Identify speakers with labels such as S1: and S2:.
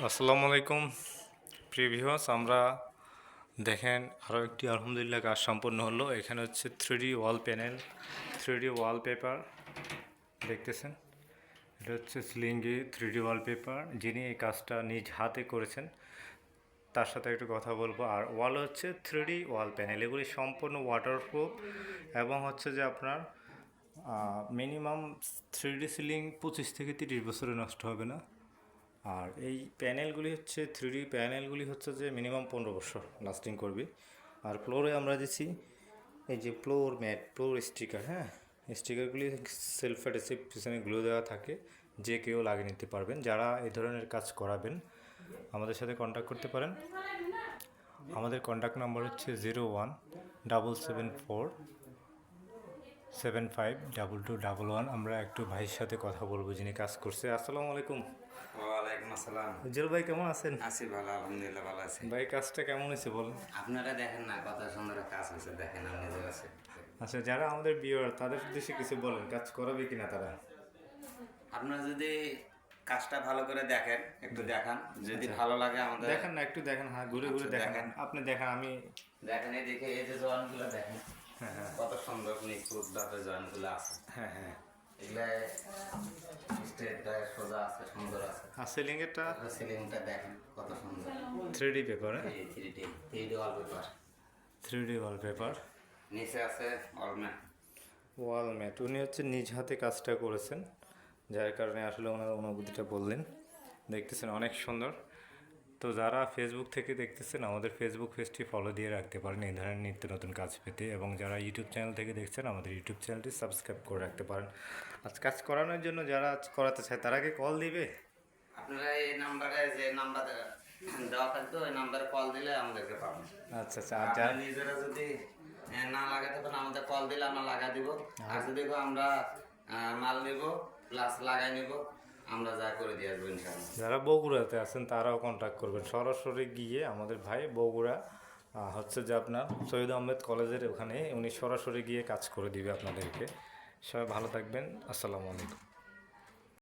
S1: আসসালামু আলাইকুম। প্রিভিউস আমরা দেখেন আরও একটি আলহামদুলিল্লাহ কাজ সম্পন্ন হলো। এখানে হচ্ছে three wall panel three wall paper দেখতেছেন। এটা হচ্ছে সিলিংয়ে থ্রি ডি ওয়ালপেপার যিনি এই কাজটা নিজ হাতে করেছেন। তার সাথে একটু কথা বলব। আর ওয়াল হচ্ছে থ্রি ওয়াল প্যানেল এগুলি সম্পূর্ণ ওয়াটারপ্রুফ এবং হচ্ছে যে আপনার মিনিমাম থ্রি সিলিং পঁচিশ থেকে তিরিশ বছরে নষ্ট হবে না। আর এই প্যানেলগুলি হচ্ছে থ্রি প্যানেলগুলি হচ্ছে যে মিনিমাম পনেরো বছর লাস্টিং করবে। আর ফ্লোরে আমরা দিচ্ছি এই যে ফ্লোর ম্যাট, ফ্লোর স্টিকার হ্যাঁ? স্টিকারগুলি সেলফ অ্যাডেসিভ পিছনে গ্লো দেওয়া থাকে, যে কেউ লাগিয়ে নিতে পারবেন। যারা এই ধরনের কাজ করাবেন, আমাদের সাথে কন্ট্যাক্ট করতে পারেন। আমাদের কন্ট্যাক্ট নাম্বার হচ্ছে zero one double seven four seven five double two double one. আমরা একটু ভাইয়ের সাথে কথা বলব যিনি কাজ করছে। আসসালামু আলাইকুম।
S2: ওয়ালাইকুম আসসালাম।
S1: উজ্জ্বল ভাই কেমন আছেন?
S2: আছি ভালো আলহামদুলিল্লাহ ভালো আছি।
S1: ভাই কাজটা কেমন হয়েছে বলেন?
S2: আপনারা দেখেন না কত সুন্দর কাজ হয়েছে দেখেন আপনাদের কাছে
S1: আচ্ছা যারা আমাদের বিয়ার তাদের উদ্দেশ্যে কিছু বলেন কাজ করাবে কিনা তারা?
S2: আপনারা যদি কাজটা ভালো করে দেখেন একটু দেখান। যদি ভালো লাগে আমাদের
S1: দেখেন না একটু দেখেন হ্যাঁ ঘুরে ঘুরে
S2: আচ্ছা,
S1: দেখেন। আপনি দেখেন আমি
S2: দেখেন এই দেখে এই যে জোয়ানগুলো দেখেন
S1: হ্যাঁ হ্যাঁ।
S2: কত সুন্দর নিখুঁত ভাবে জোয়ানগুলো আছে।
S1: হ্যাঁ হ্যাঁ।
S2: এগুলা আছে সুন্দর আছে।
S1: আর সিলিং
S2: সিলিংটা দেখেন কত সুন্দর।
S1: থ্রি ডি পেপার হ্যাঁ?
S2: এই three D three D wallpaper
S1: three D wallpaper
S2: নিচে আছে অলম্যাট
S1: ওয়াল ম্যাট উনি হচ্ছে নিজ হাতে কাজটা করেছেন যার কারণে আসলে ওনার অনুভূতিটা বললেন। দেখতেছেন অনেক সুন্দর। তো যারা ফেসবুক থেকে দেখতেছেন আমাদের ফেসবুক পেজটি ফলো দিয়ে রাখতে পারেন এই ধরনের নিত্য নতুন কাজ পেতে এবং যারা ইউটিউব চ্যানেল থেকে দেখছেন আমাদের ইউটিউব চ্যানেলটি সাবস্ক্রাইব করে রাখতে পারেন। আজ কাজ করানোর জন্য যারা করাতে চায় তারা কি কল দিবে?
S2: আপনারা এই নাম্বারে যে নাম্বার দেওয়া থাকতো ওই নাম্বারে কল দিলে আমাদেরকে পাবেন।
S1: আচ্ছা আচ্ছা আর যারা
S2: নিজেরা যদি না লাগাতে পারেন আমাদের কল দিলে আমরা লাগা দিব। আর যদি আমরা মাল নিব প্লাস লাগাই নিব আমরা যা করে দিয়ে আসব
S1: যারা বগুড়াতে আছেন, তারাও কন্ট্যাক্ট করবেন। সরাসরি গিয়ে আমাদের ভাই বগুড়া হচ্ছে যে আপনার সৈয়দ আহমেদ কলেজের ওখানে, উনি সরাসরি গিয়ে কাজ করে দিবে আপনাদেরকে। সবাই ভালো থাকবেন। আসসালামু আলাইকুম।